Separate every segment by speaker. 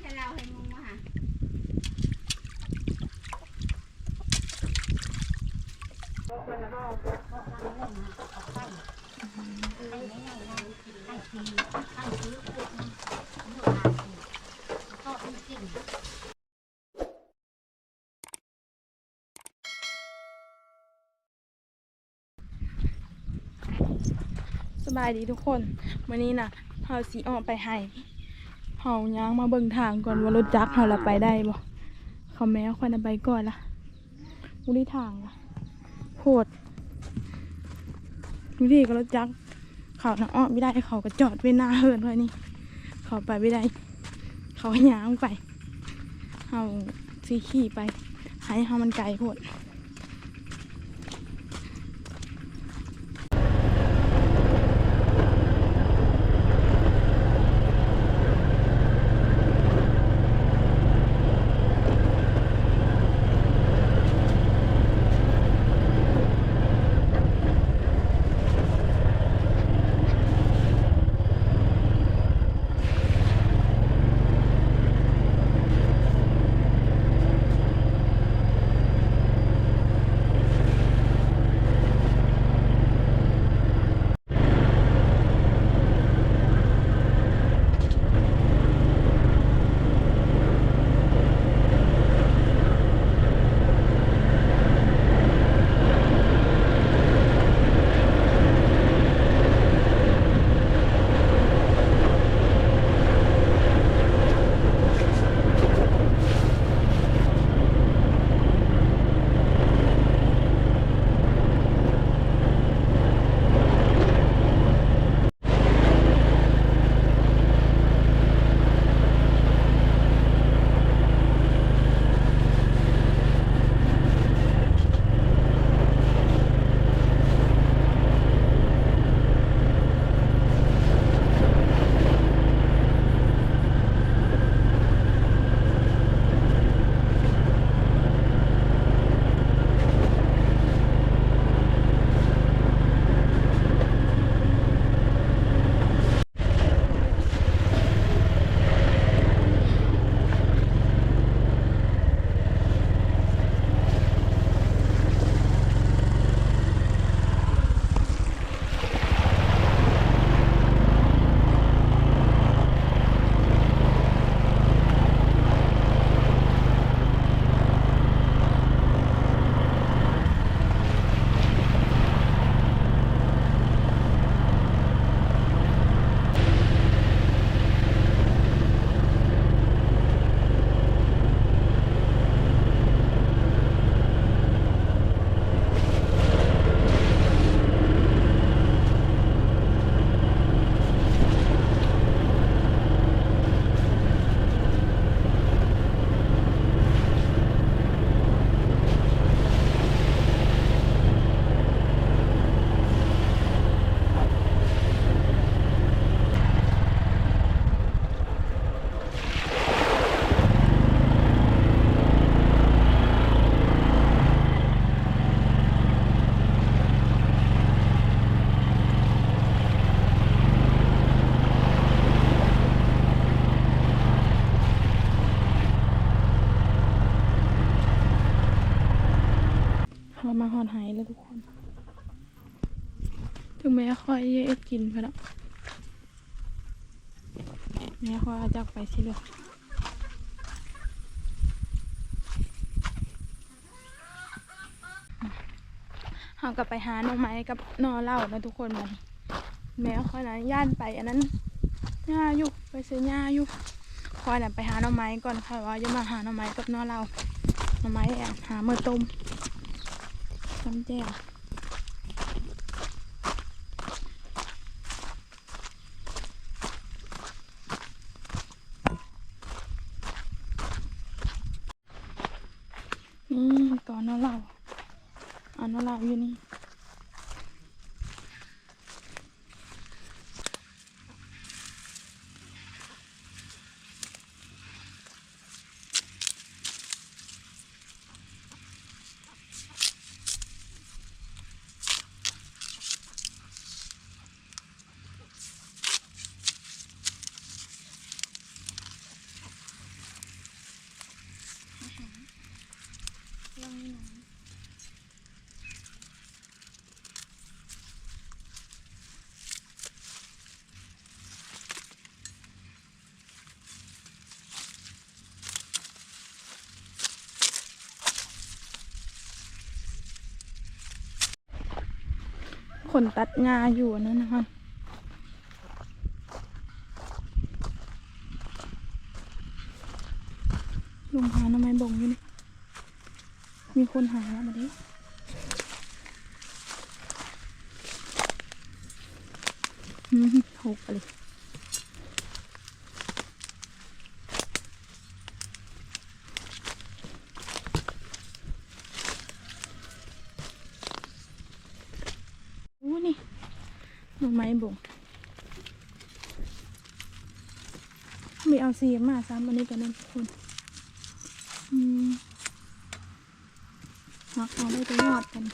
Speaker 1: ใช่เราให้มึงมาหา
Speaker 2: สบายดีทุกคน วันนี้นะเฮาสีออกไปให้ เฮาย่างมาเบิ่งทางก่อนว่ารถจักรเฮาละไปได้บ่เขาแม้ควันไปก่อนละอุได้ทางละโหดดูดิก็รถจักรเขาน่ะอ้อไม่ได้เขาก็จอดไว้หน้าเฮิรนไว้นี่ เขาไปไม่ได้ เขาย่างไปเฮาสีขี่ไป ให้เฮามันไกลโพดามาหอนหายแล้วทุกคน ถึงแม้ค่อยเย็ดกินไปแล้วแม่ค่อยอาจากไปสิลูกเอากลับไปหาหน้องไม้กับนอเล่านะทุกคนมันแม่ค่อยนะย่านไปอันนั้นหญ้าอยู่ไปซื้อหญ้าอยู่คอยนะไปหาหน้องไม้ก่อนค่ะว่าจะมาหาหน้องไม้กับนอเล่าหน้องไม้แอบหาเมื่อต้ม ทำแจ่วนี่ก่อนนอนหลับอ่านนอนหลับอยู่นี่ คนตัดงาอยู่นั่นนะคะลุงหาทำไมบ่งอยู่นี่มีคนหาแล้วมาดิหกอะไรโอ้นี่หน่อไม้บ่ง ไม่เอาสีมาซ้ำอันนี้กันนั่นทุกคนอืมหักเอาได้ไปยอดกัน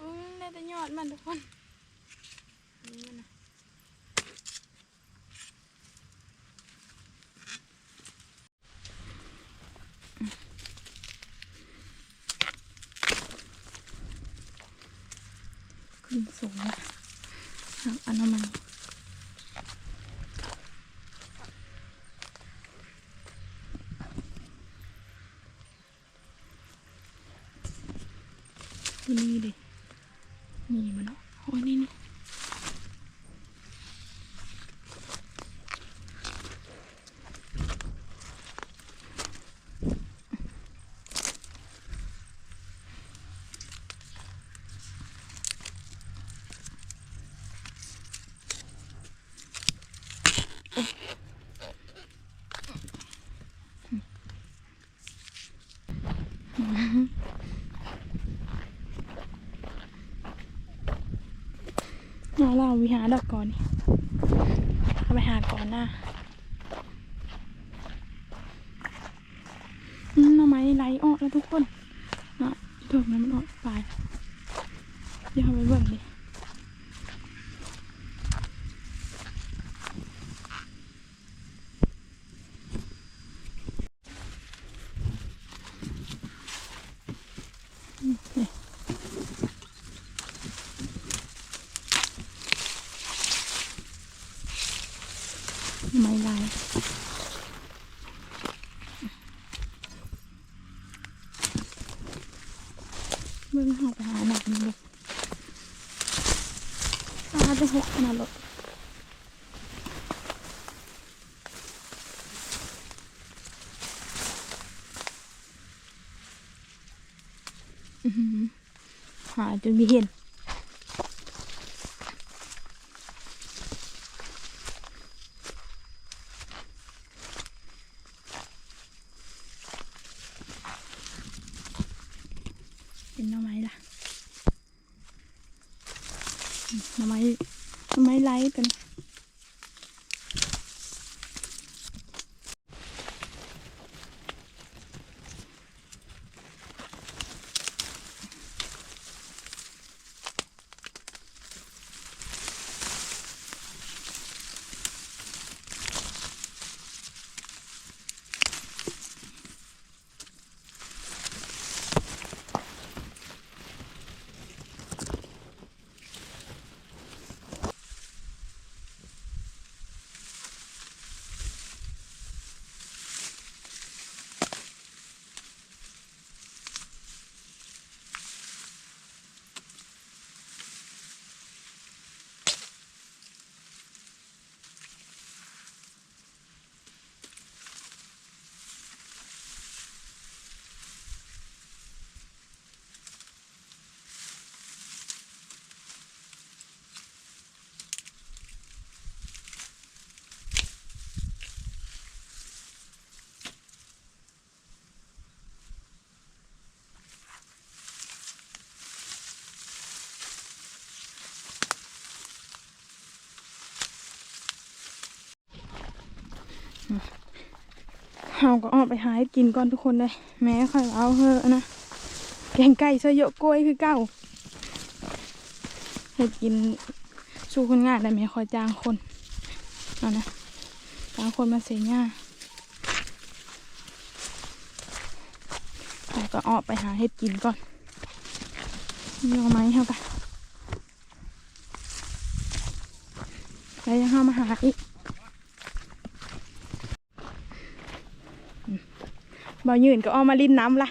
Speaker 2: อืม ได้แต่ยอดมันทุกคนนี่มันนะขึ้นสูงนะหักอันนั้นมันตัวนี้ดิ นี่มันเนาะโอ้ยนี่นี่เอาเราวิ หาดอกก่อนนี่เอาไปหาก่อนนะอืมหน่อไม้ไหลออกแล้วทุกคนเนาะเถกนั้นมันออกไปเดี๋ยวเอาไปเบิ่งดิอืมนี่หน่อไม้ไหล เบิ่งเอาไปหาหนักนี่เลยตาจะหกนาดรถอื้อหือหาจนไม่เห็น เฮาก็ออกไปหาให้กินก่อนทุกคนเลยแม่ค่อยเอาเถอะนะแกงไก่เสยโยะกล้วยคือเก้าเฮ็ดกินสู้คนงานได้ไหมคอยจ้างคนเอานะจ้างคนมาเสียหญ้าแล้วก็ออกไปหาเฮ็ดกินก่อนมีเอาไหมเฮากันแล้วยังเฮามาหาอีกอืม บ่ยืนก็เออมาลิ้นน้ำละ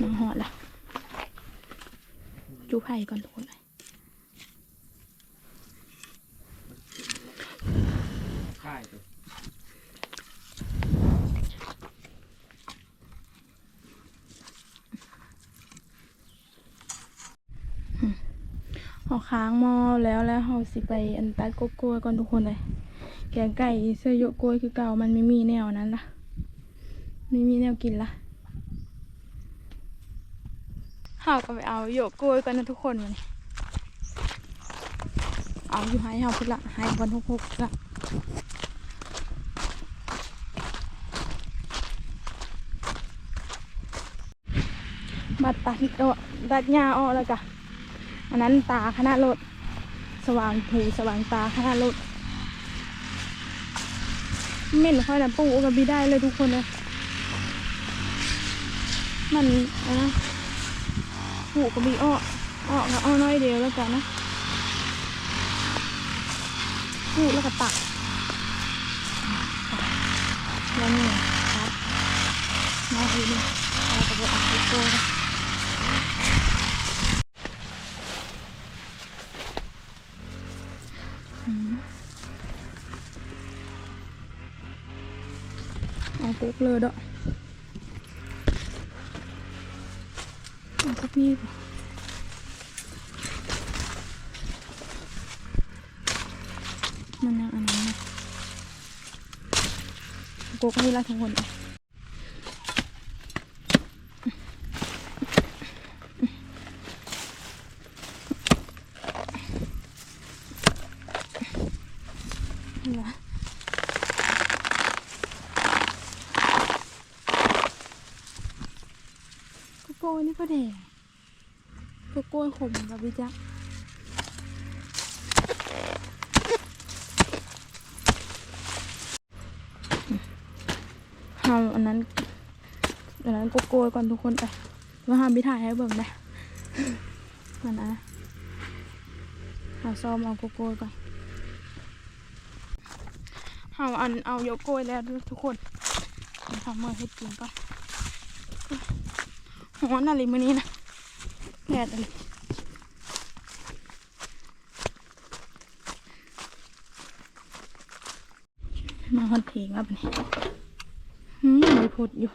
Speaker 2: มาหอดละจูไผ่ก่อนทุกคนเลย
Speaker 3: ค่ายตัว
Speaker 2: เอา ค้างหม้อแล้วแล้วเราสิไปอันตัดโกโก้ก่อนทุกคนเลยแกงไก่เสื้อโยโก้ยคือเก่ามันไม่มีแนวนั้นละไม่มีแนวกินละเราก็ไปเอาโยโก้ยกันนะทุกคนมานี่เอาอยู่ให้เราพุ่ละให้วันทุกหกละบัดตัดโดดัดหญ้าออกแล้วกะ อันนั้นตาคณะรถสว่างหูสว่างตาคณะรถเม่นค่อยนะปูกับบีได้เลยทุกคนเลยมันอะนะปูกับบีอ้ออ้อกับอ้อน้อยเดียวแล้วกันนะปูแล้วก็ตักแล้วนี่ครับมาทีนี้เราก็ไปอัดวิ เลยด้อเอาปุ๊บนี่ดิมันยังอันนั้นนะกูก็ไม่รักทุกคนเลยนี่ละ โกโก้นี่ก็แดงโกโก้ขมกับวิจักเอาอันนั้นอันนั้นโกโก้ก่อนทุกคนไปมาหาบิถ่ายให้เบิ่งได้มันนะเอาซ้อมเอาโกโก้ก่อนเอาอันเอาโยโก้แล้วทุกคนทำมือให้กินก่อน ร้อนอะไรมื้อนี้นะแดดอะไรมาคอนเพลงแล้วปะเนี่ยหืมไม่พูดอยู่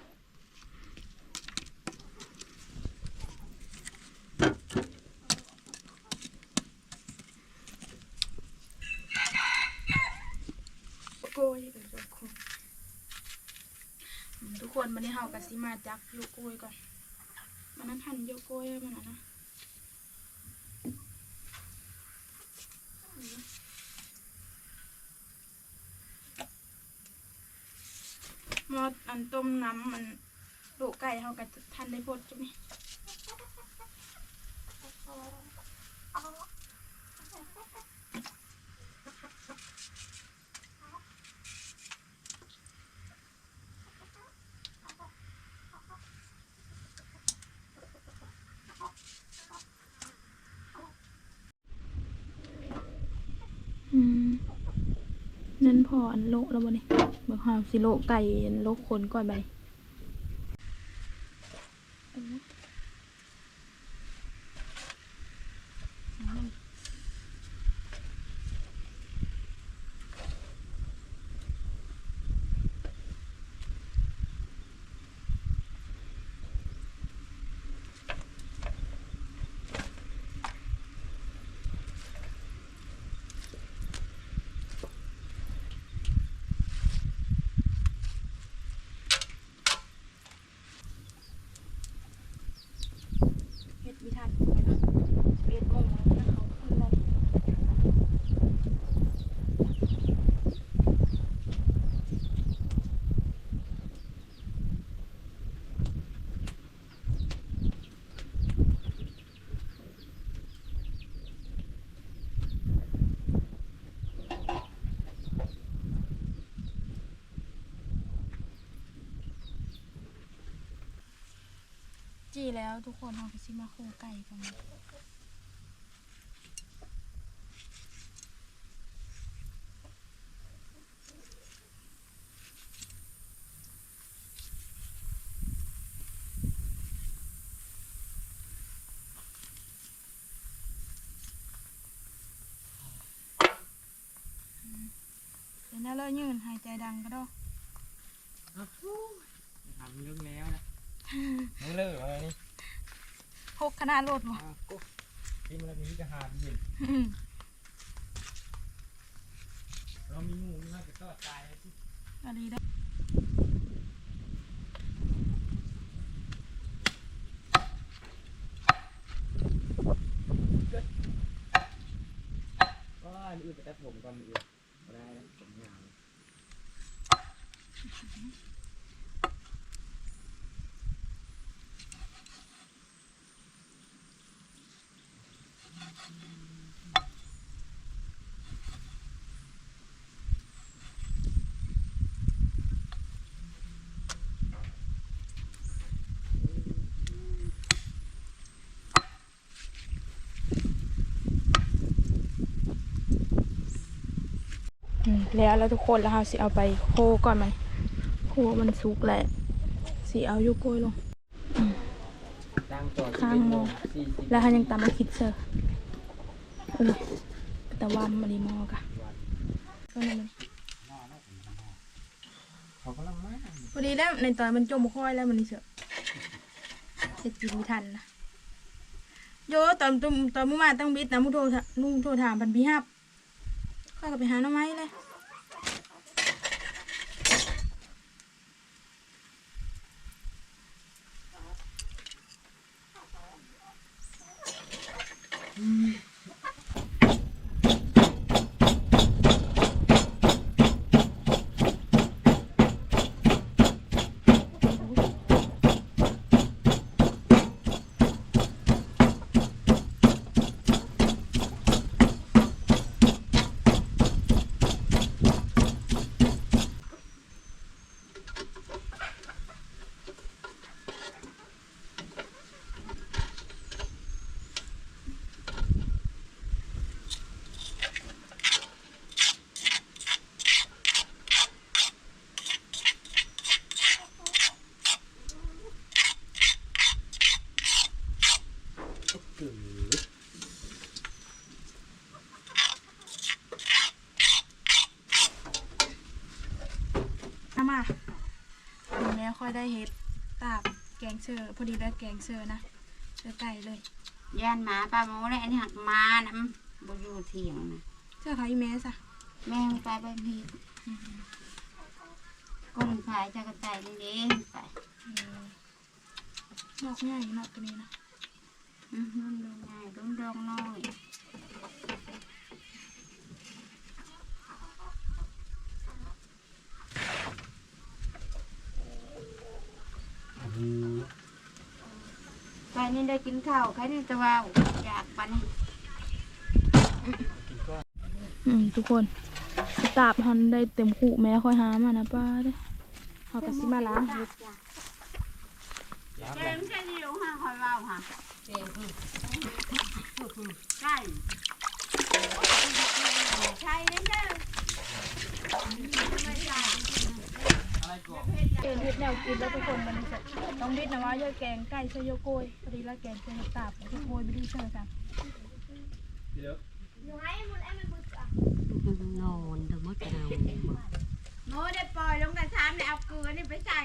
Speaker 2: โกยเป็นโยโกยอืมทุกคนวันนี้เฮากับซิมาจักโยโกยก่อนันนั้นพันโยโกยมันนะนะมอดอันต้มน้ำมันลูกไก่เขากับทันได้พดจุ๊บนี่อืม นั่นพออันโลแล้วบ่นี่เบิกหาสิโลไก่โละคนก่อนไป จีแล้วทุกคนเราก็สิมาโคไก่กันเดี๋ยวนั้นเรายืนหายใจดังก็ได้
Speaker 3: ทำเรื่องแล้วนะ มึงเลิกอะไรนี่
Speaker 2: พกคณะรถบ่
Speaker 3: อะกูที่มันมีกระหาบยิน
Speaker 2: อืม
Speaker 3: เรามีงูมีมากจะตอดตายเลยที่
Speaker 2: อันนี้ได้
Speaker 3: ก็อันอื่นไปตัดผมก่อนอื่นบ่ได้นะผมยาว
Speaker 2: อืม แล้วแล้วทุกคนแล้วเราสิเอาไปโคก่อนมันโคมันสุกแหละสิเอาอยู่โกยลง
Speaker 3: ตั้งก่อน
Speaker 2: ข้างโมง
Speaker 3: สี่สิบ
Speaker 2: แล้วเขายังตามมาคิดเซอร์ โอ้ยแต่ว่ามันดีมอกะก็นั่นพอดีแล้วในตอนมันจมบ่ค่อยแล้วมันนี่เสือะเฮ็ดกินไม่ทันนะโยตอนตอนตอนมื่อมาต้องบิดนะมุโทรนุ่งโทรถามพันพี่ฮับข้าก็ไปหาน้อไม้เลย
Speaker 3: กือ
Speaker 2: เอามา ถึงแล้วค่อยได้เฮ็ดตาบแกงเชอร์พอดีได้แกงเชอร์นะเชอร์ไก่เลย
Speaker 4: ย่านหมาปลาหมูเลยอันนี้หักมานะมันบ่อยู่เถียงนะ
Speaker 2: เชอร์เขาอีเมสอะ
Speaker 4: แม่งไปแบบนี้ก้นขายจะกระจายนี่เด้ไป
Speaker 2: ดอกใหญ่เนาะตัวนี้นะ
Speaker 4: อือมันดูง่ายรุ่นดองน้อย
Speaker 3: หือ
Speaker 4: ไป นี่ได้กินข้าวใครนี่จะว่าอยากปันนี่
Speaker 3: กินก้อน
Speaker 2: อืมทุกคนตาบหันได้เต็มขู่แม่ค่อยหามานะป้าเด้อเอากระซิมาล้างเฮ็ด
Speaker 3: ล้าง
Speaker 4: เก
Speaker 3: เลย
Speaker 4: มแค่นี้อยู่ห่าคอยเว้าค่ะเกมใช่ใช่เด้อไม่ใช่
Speaker 3: อะไรก่อน
Speaker 2: เอ็นเฮ็ดแนวกินแล้วทุกคนมันจะต้องบิดนะว่าเยอะแกงไก่เชอร์โยโกยพอดีแล้วแกงเชอร์เฮ็ดตาบโยโกยไม่ได้เชอร์กัน
Speaker 3: เดี๋ยว
Speaker 4: นอนถึงมดกระเอาโมได้ปล่อยลงกระชามเนี่ยเอาเกลือนี่ไปใส่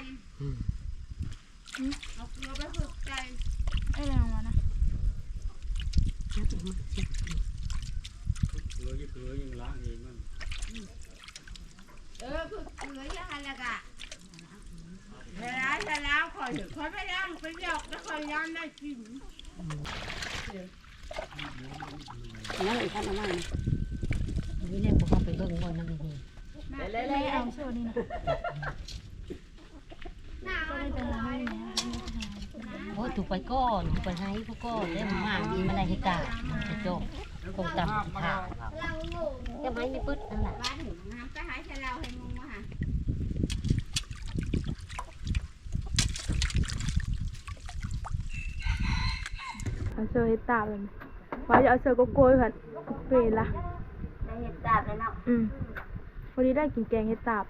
Speaker 4: เอาเกลือไปฝึกใจ
Speaker 2: ไอ้แรงมานะ
Speaker 3: เกลือยี่เกลือยังล้างเองมัน
Speaker 4: เออฝึกเกลือยังไงล่ะกะเวลาจะแล้วคอยคอยไปย่างไปหยอกแล้วคอยย่างได้กิน
Speaker 5: นั่นอีกท่านเอามานี่เล่นพวกเขาไปเบิ่งบนนั่นเอง
Speaker 2: เล่ๆเอาเชอร์นี่นะก็ได้แต่ละไม่นะ
Speaker 5: โอ้ยถูกไปก้อนถูกไปให้พวกก้อนเล่นมากมีอะไรให้กาจะจบคงตำผ่า จะไม่มีปึ๊ดนั่นแหละ
Speaker 4: บ้านถึงน้ำก็หายจะเล่าให้มึงว่าฮะ
Speaker 2: เสื้อเฮ็ดตาเลยว่าจะเอาเสื้อโกโก้ค่ะเปลี่ยนละ
Speaker 5: ได้เห็ดตาบแล้วเนาะ
Speaker 2: อืมพอดีได้กินแกงเฮ็ดตาบ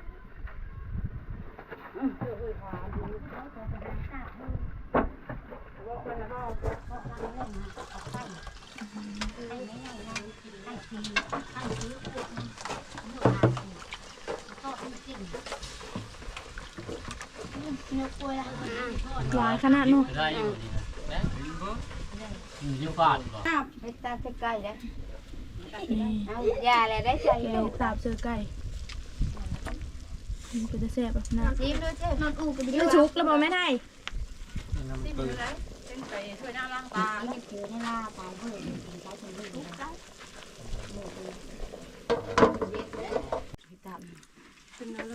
Speaker 2: หวานขนาดนู้น
Speaker 6: ได้อยู่นี่นะอยู่ที่ฟาดก่อน
Speaker 4: ไปตามใกล้แล้ว
Speaker 2: นี่
Speaker 4: เอายาอะไรได้ใจ
Speaker 2: แกง
Speaker 4: ลู
Speaker 2: เฮ็
Speaker 4: ก
Speaker 2: ดตาบเสื้อไก่มันเป็นจะแซ่บแบบนั้น
Speaker 4: จิ้มด้วยเจ้านอนอูกันดี
Speaker 2: มันชุกแล้วบอกไม่ได้
Speaker 6: น้ำปืน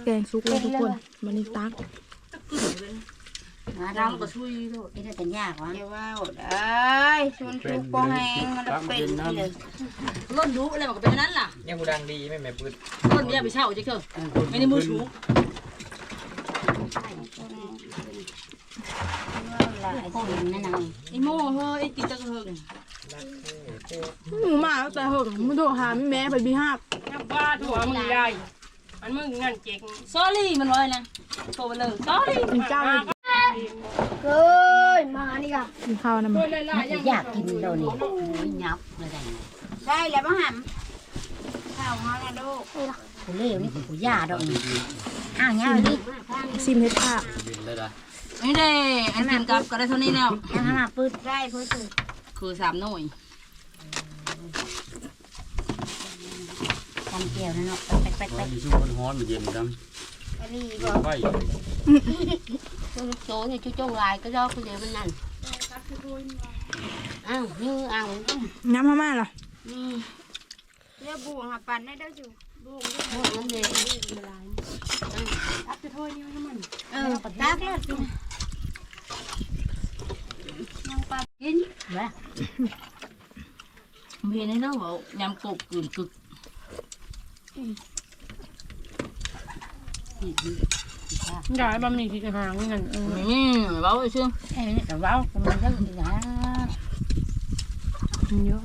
Speaker 2: แกงซุกเลยทุกคน มันนี่ตัก
Speaker 5: น้ำก็ช่วยลูกนี่ได้แต่ยากวะ
Speaker 4: เดี๋ยวว่าได้ชวนชูโปงแหงมันเป็นนี่เลย
Speaker 5: ร่นรู้อะไรมันก็เป็นนั้นล่ะ
Speaker 6: ยังกูดังดีไม่แม่ปืน
Speaker 5: ร่นเนี่ยไปเช่าจะเถอะไม่ได้มือถูก
Speaker 4: หลาย
Speaker 5: โอ้ยนั่นน่ะไอ้โม่เฮ้ยกินตะเฮิง
Speaker 2: หมูหมาแต่เหอะมันโทรหาแม่ไปบีห้า
Speaker 7: บ้าถั่วมึงได้มันมึงเงินเจ๊ง
Speaker 5: ซอรี่มันร้อยนะโทรไปเลยซอรี่
Speaker 2: กินเจ้าเลย
Speaker 4: เฮ้ยมานี่ก่ะ
Speaker 2: กินข้าวนะมัน
Speaker 5: อยากกินเรานี่โอ้ยยับเลยได้
Speaker 4: ได้แล้วบ้างหำข้าวมาแล้วลูก
Speaker 5: กูเลี้ยวนี่กูย่าดอกนี่อ้าวย่านี่
Speaker 2: ซิมเฮ็ดตาบ
Speaker 6: บินเลยนะ
Speaker 5: ไม่ได้อันกินกับก็ได้เท่านี้แล้วย่ามาปืด
Speaker 4: ได้เพื่อตื่น
Speaker 5: คือสามหน่วยทำเกี่ยวนะเนาะไปไปไป
Speaker 6: มีช่วงมันฮ้อนมันเย็นจัง
Speaker 4: อันนี้บอก
Speaker 6: ไฟ
Speaker 5: โจ้เนี่ยจุ๊จ้งลายก็ย่อคือเดี๋ยวมันนั่นอ้าวนี่อ้าว
Speaker 2: น้ำพม่าเหรอ
Speaker 5: อืม
Speaker 4: เรียกบูงค่ะปันได้ได้อยู่บูง
Speaker 5: โอ้นั่นเอง
Speaker 4: เออตักแล้ว
Speaker 5: กินแม่เมียนี่เนาะบอกยำกบกลืนกึก
Speaker 7: ได้บะหมี่ที่หางเงินเออ
Speaker 5: อืมเว้าไปชื่อเอ้ยแต่เว้าก็มันก็อีกนะ
Speaker 2: เยอะ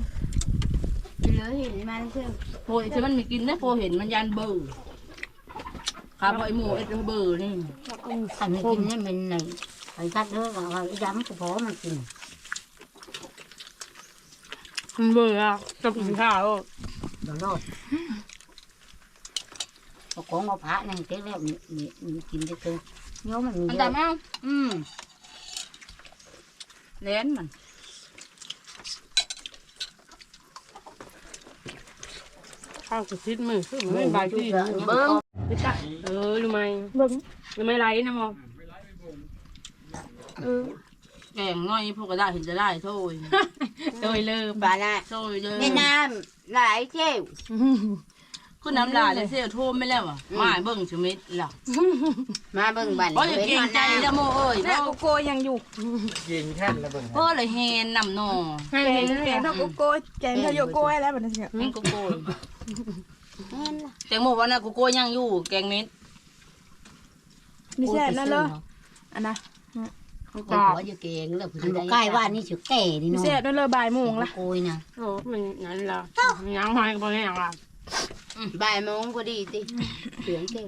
Speaker 4: เหลือเห็นมันเชื่อ
Speaker 5: โพยที่มันมีกินนะโพเห็นมันยันเบื่อครับพอไอหมูไอเบื่อนี่ขันกินนี่มันไหนไอ้กัดเด้อว่าย้ำก็พอมันกิน
Speaker 7: มันเบื่อกับกินข้าว
Speaker 5: เดี๋ยวรอดเอาของมาพระนั่งเจ๊แล้วมีมีมีกินได้คือเนี้ยมันมี
Speaker 4: มัน
Speaker 5: เย
Speaker 4: แต่
Speaker 5: อะ
Speaker 4: แม่
Speaker 5: อืมเล่นมัน
Speaker 7: ข้าวกระซิดมือคือมันไม่ใบที่
Speaker 5: เบิ้ง
Speaker 7: เออรู้ไหม
Speaker 2: เบิ่ง
Speaker 7: รู้ไหมไรนะมอ
Speaker 2: เออ
Speaker 5: แกงน้อยพวกก็ได้เห็นจะได้โซ่ย
Speaker 7: โดยเลิม
Speaker 4: บาละ
Speaker 5: โซ่ยเลย
Speaker 4: แม่น้ำหลายเจ้า
Speaker 5: คุณน้ำลายเลยเสียโทมไม่แล้วอะมาเบิ้งชมิดหรอ
Speaker 4: มาเบิ่งบัน
Speaker 5: เพราะอย่าเก่งใจละโมเอ้ย
Speaker 2: แม่โกโก้ยังอยู่
Speaker 6: ยิงแค่นแล้วเบิ่ง
Speaker 5: เพราะเลยเฮนนำนอ
Speaker 7: ให้
Speaker 2: แก
Speaker 7: เห็
Speaker 2: ง
Speaker 7: น
Speaker 2: แกงเท่าโกโก้แกงเท่าโยโก้ให้แล้วแบบนี้เนี่ย
Speaker 5: แกงโกโก้แตงโมวันน่ะโกโก้ยังอยู่แกงเม็ด
Speaker 2: มีแซ่บนั่นเลยอันนะ
Speaker 5: คนหัวจะเก่งแล้วคือใกล้ว่านี่ชื่อแก่นี่
Speaker 2: มี
Speaker 5: เนาะ
Speaker 2: แซ่บนั่นเลยบ่ายโมงละ
Speaker 5: โกยนะ
Speaker 7: โอ้มันนั่นละยังหอยก็บ่ได้ยังละ
Speaker 4: บ่ายโมงพอดีสิ
Speaker 5: เสียงเก่ง